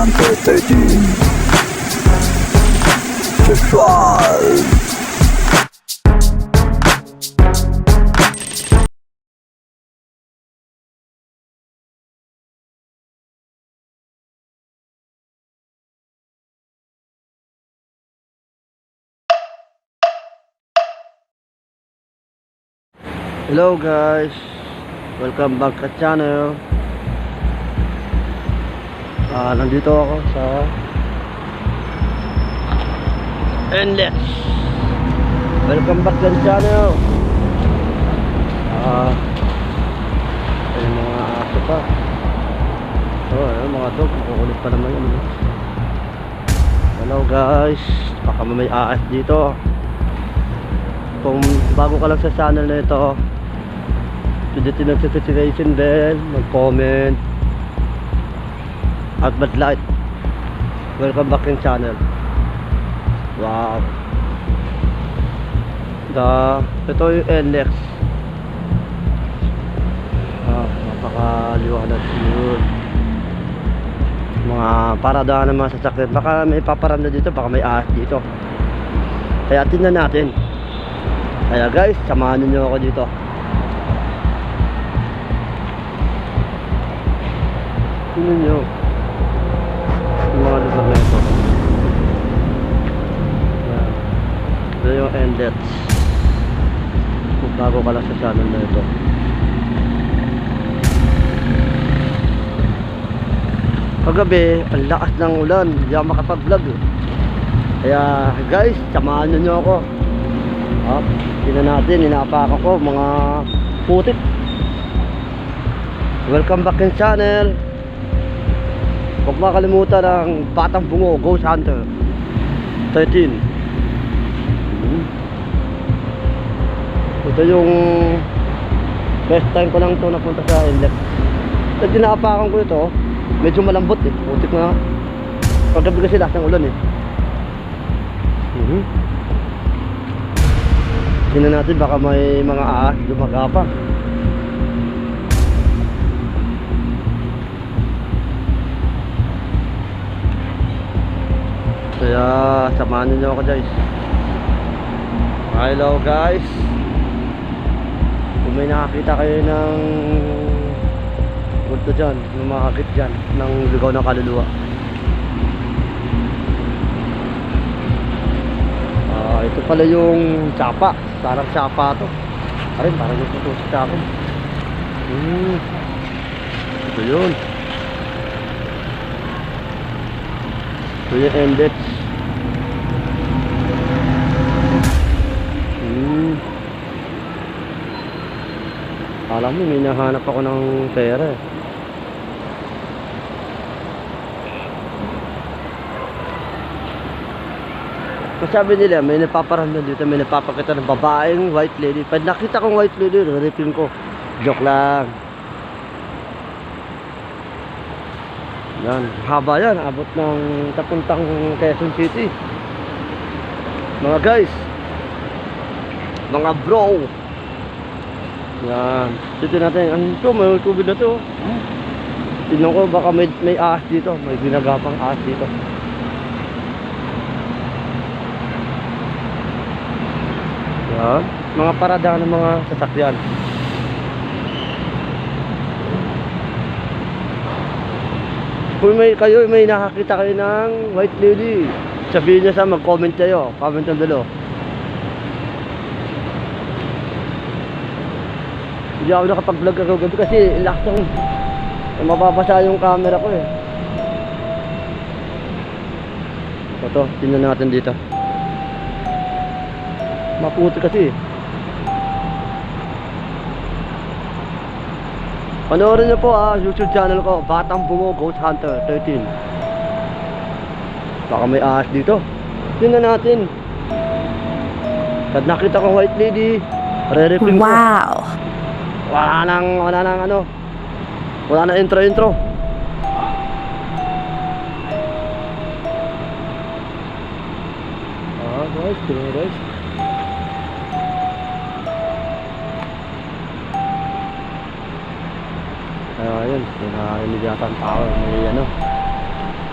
bungo, ghost hunter 13. Subscribe. Hello guys, welcome back sa channel. Ah, nandito ako sa Endless. Welcome back sa channel. Ah, ay mga aso pa. Oh, ayun, mga dog, kukulit pa naman yun. Hello guys, baka may aas dito. Kung bago ka lang sa channel na ito, pindutin ang notification bell, mag-comment, at mag-like. Welcome back in channel. Wow. The, ito yung NLEX. Ah, napakaliwanag yun. Mga paradahan ng mga sasakyan. Baka may paparanda dito, baka may ahas dito. Kaya tingnan natin. Kaya guys, samahan niyo ako dito. Tingnan niyo. Ito yung endlets. Kung bago ka lang sa channel na ito. Kagabi, ang lakas ng ulan. Hindi ako makapag-vlog eh. Kaya guys, samahan niyo ako. Ah, tingnan natin, inapaka ko mga putik. Welcome back in channel. Huwag makalimutan ang Batang Bungo Ghost Hunter 13. Ito yung first time ko lang to napunta sa inlet. Pag dinapakan ko ito, medyo malambot eh. Putik na. Paggabi kasi lakas ng ulan eh. Mhm. Tingnan natin baka may mga ahas dumagapa. Kaya samahan niyo ako guys. Hello guys. May nakakita kayo ng Punto dyan, lumakakit dyan ng ligaw ng kaluluwa. Ah, ito pala yung tsapa. Parang tsapa to. Arin, parang yung ito sa akin. Hmm. Ito yun. Ito yung endets. Alam mo, may nahanap ako ng pera eh. Sabi nila, may napaparanda dito, may napapakita ng babaeng white lady. Pag nakita kong white lady, raripin ko. Joke lang. Yan, haba yan. Abot ng tapuntang Quezon City. Mga guys. Mga bro. Yan. Dito natin. Ano to? May tubig na to. Tingnan ko, baka may, may ahas dito. May ginagapang ahas dito. Yan. Mga parada ng mga sasakyan. Kung may kayo may nakakita kayo ng white lady, sabihin niyo sa mag-comment kayo. Comment down below. Hindi ako nakapag-vlog ako gabi kasi lakas ng mababasa yung camera ko eh. Ito, tingnan natin dito. Maputi kasi eh. Panoorin niyo po ah, YouTube channel ko, Batang Bungo Ghost Hunter 13. Baka may ahas dito. Tingnan natin. Pag nakita kong white lady, ko. Wow. Wala nang, wala nang ano. Wala nang intro intro. Ah, guys, tingnan guys. Ah, Ayun, may nakarinig yata ang tao. May ano.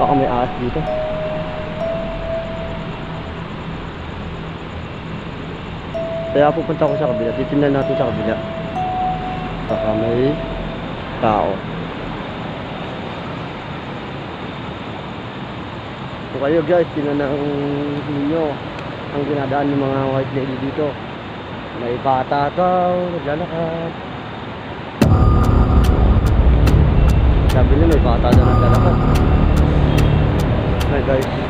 Baka may ahas dito. Kaya pupunta ko sa kabila. Titingnan natin sa kabila. Baka may tao. So kayo guys, tinanang ninyo ang ginadaan ng mga white lady dito. May bata daw, naglalakad. Sabi niya may bata daw naglalakad. Hi guys.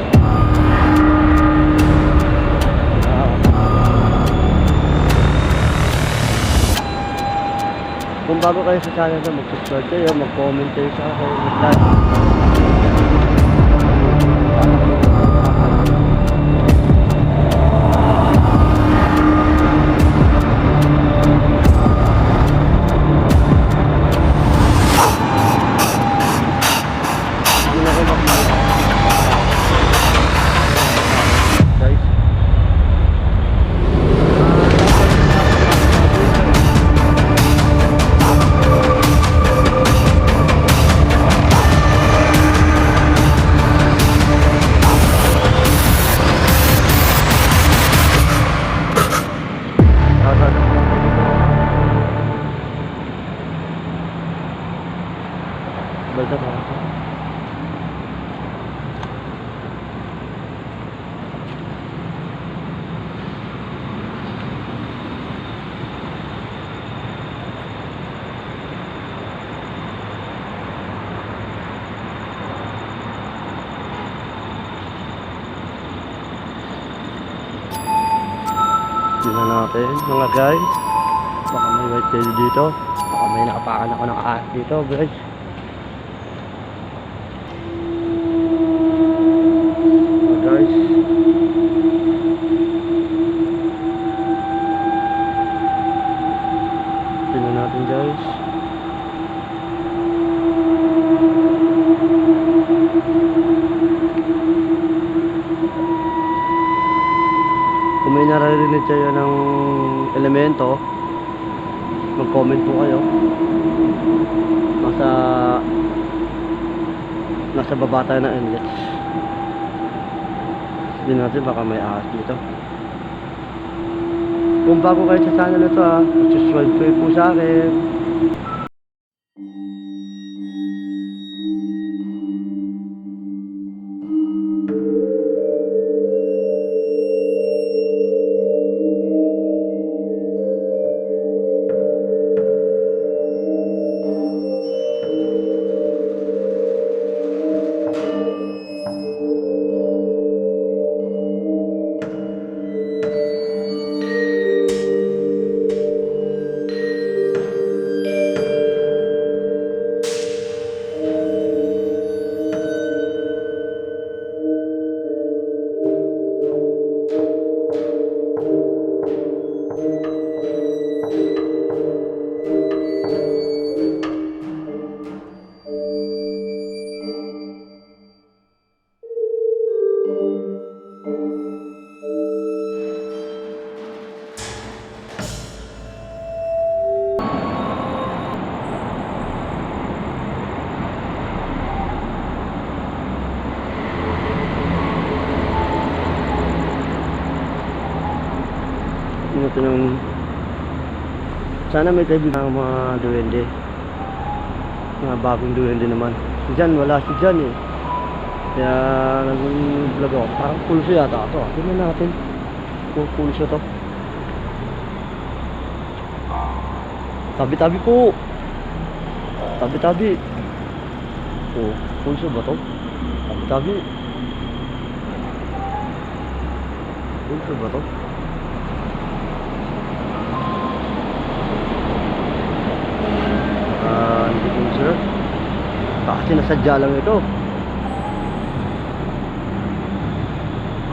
Bago kayo sa channel na mag-subscribe kayo, mag-comment kayo sa akin, mag-like. Natin mga guys. Baka may white tail dito. Baka may nakapakan ako ng ahas dito guys. Mga guys. Tingnan natin guys. Kung may naririnig kayo ng elemento, mag-comment po kayo. Nasa nasa baba tayo ng inlets. Hindi natin baka may ahas dito. Kung bago kayo sa channel na to ha, subscribe kayo po sa akin. Ito ng sana may kaibigan ng mga duwende. Mga bagong duwende naman. Si Jan, wala si Jan eh. Kaya nag-vlog ako. Parang pulso yata ito. Tingnan natin. Kung pulso to. Tabi-tabi po. Tabi-tabi. Oh, pulso ba to? Tabi-tabi. Pulso ba to? Ah, sure. Baka sinasadya lang ito.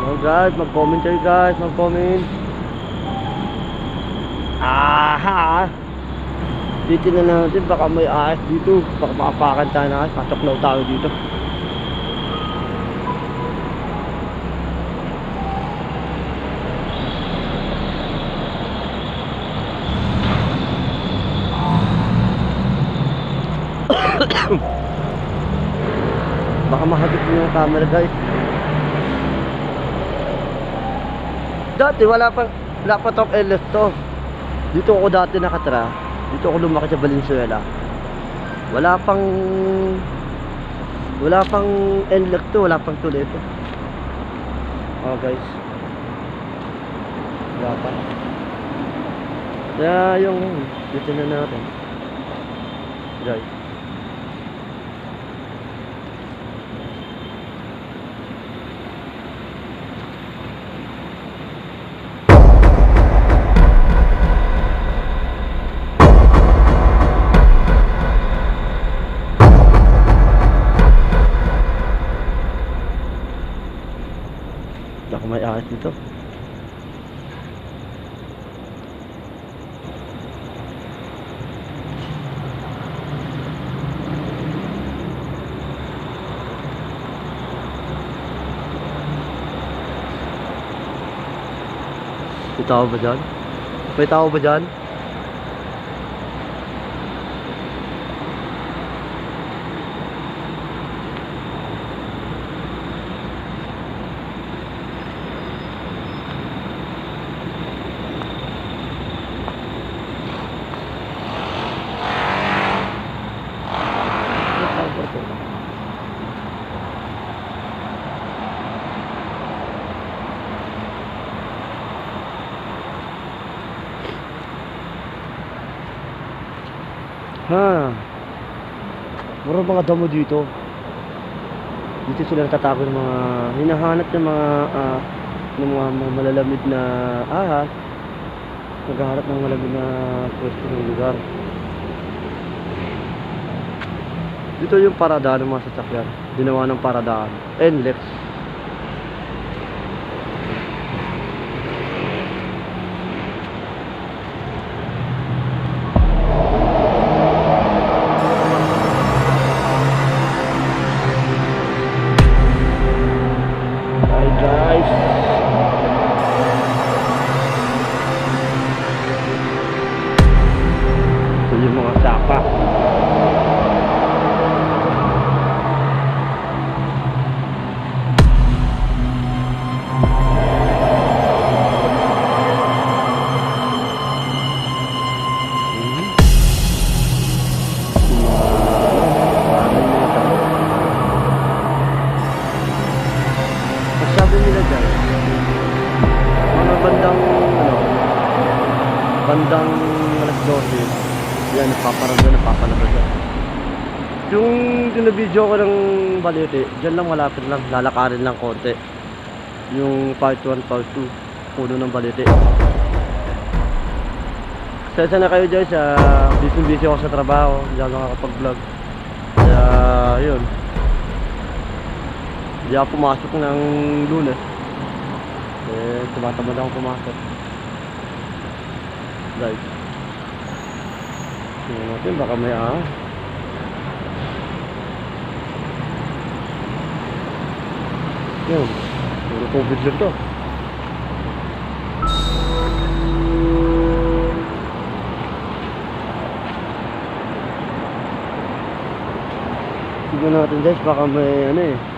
Oh guys, mag-comment kayo guys, mag-comment. Aha! Dito na natin, baka may ahas dito. Baka makapakan tayo na ahas, pasok na tayo dito. Baka mahagip mo yung camera guys. Dati wala pa pa tong LS to. Dito ako dati nakatira. Dito ako lumaki sa Valenzuela. Wala pang wala pang NLEX to, wala pang tuloy ito. Oh guys. Wala pa. Kaya yung dito na natin. Guys. Ako may ahas nito. May tao ba dyan? May tao ba dyan? May tao ba dyan? Ha. Mura mga damo dito. Dito sila natatago ng mga hinahanap ng mga ah, ng mga, mga malalamig na ahas. Naghahanap ng malamig na pwesto ng lugar. Dito yung paradaan ng mga sasakyan. Ginawa ng paradaan. NLEX. Bandang, ano, bandang alas 12, yan, napaparanda, napapalabas yan. Yung dinabidyo ko ng balete, dyan lang malapit lang, lalakarin lang konti. Yung part 1, part 2, puno ng balete. Sesa na kayo guys, uh, busy busy ako sa trabaho, hindi ako nakakapag-vlog. Kaya, yun. Hindi ako pumasok ng lunes. Eh, tumatamad ako pumasok. Guys. Tingnan natin, baka may ah. Yun. Puro COVID lang to. Tignan natin guys, baka may ano eh.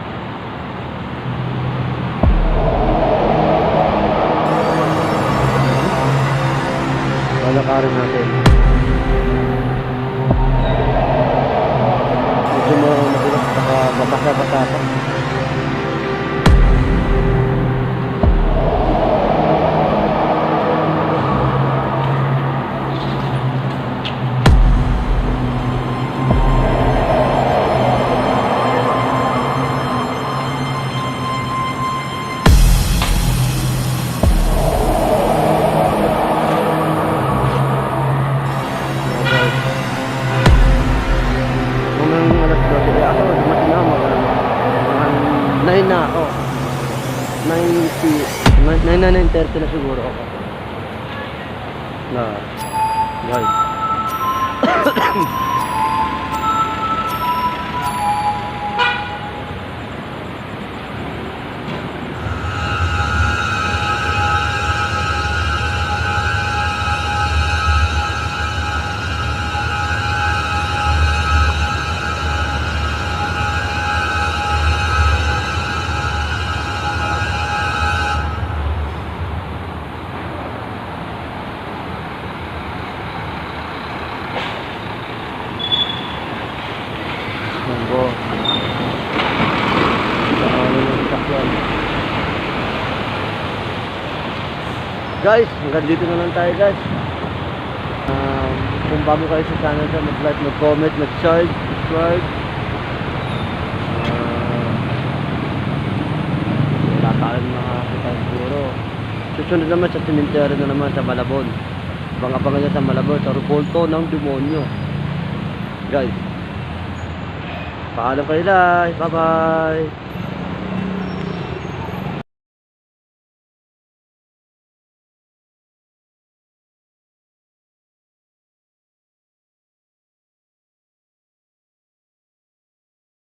Lalakarin natin. Medyo ma- magulas saka mabasa-basa pa. Na 9.30 na siguro ako. Na, guys. hanggang dito na lang tayo guys. Um, kung bago kayo sa channel ko, mag-like, mag-comment, mag-share, subscribe. Uh, wala tayong makakita siguro. Susunod naman sa cemetery na naman sa Malabon. Abang-abangan nyo sa Malabon, sa Rupolto ng Demonyo. Guys, paalam kayo guys. Bye-bye.